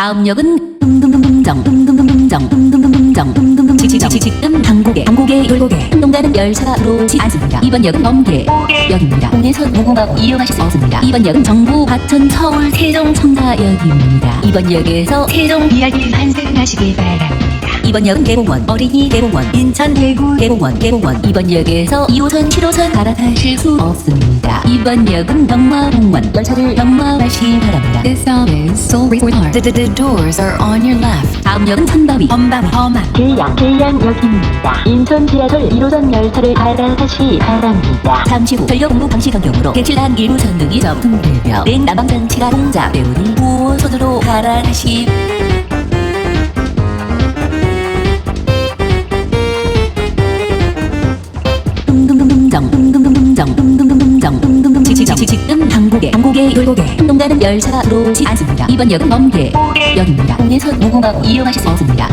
다음 역은 dumdumdumdum정 dumdumdumdum정 dumdumdumdum정 dumdumdum 지금 당고개 당고개 돌고개 한동가는 열차가 들어오지 않습니다. 이번 역은 범계 역입니다. 공에서 무궁화호 이용하실 수 없습니다. 이번 역은 정부 과천 서울 세종 청사역입니다. 이번 역에서 세종 BRT 환승하시길 바랍니다. 이번 역은 대공원, 어린이 대공원, 인천 대구 대공원, 대공원. 이번 역에서 2호선, 7호선 갈아타실 수 없습니다. 이번 역은 영마공원, 열차를 영마하시기 바랍니다. This stop is Seoul Resort. The, the, the doors are on your left. 다음 역은 선바위, 범바위, 범악, 계양, 계양역입니다. 인천 지하철 1호선 열차를 갈아타시 바랍니다. 잠시 후 전력 공부 방시 변경으로 개칠한 일부 전등이 점등되며 냉 난방장치가 공작되오니 5호선으로 갈아타시 dumdumdumdum정 dumdumdumdum정 dumdumdumdum정 dumdumdum 지금 당고개 당고개 돌고개 한동가는 열차가 들어오지 않습니다. 이번 역은 범계 역입니다. 공에서 무궁화호 이용하실 수 없습니다.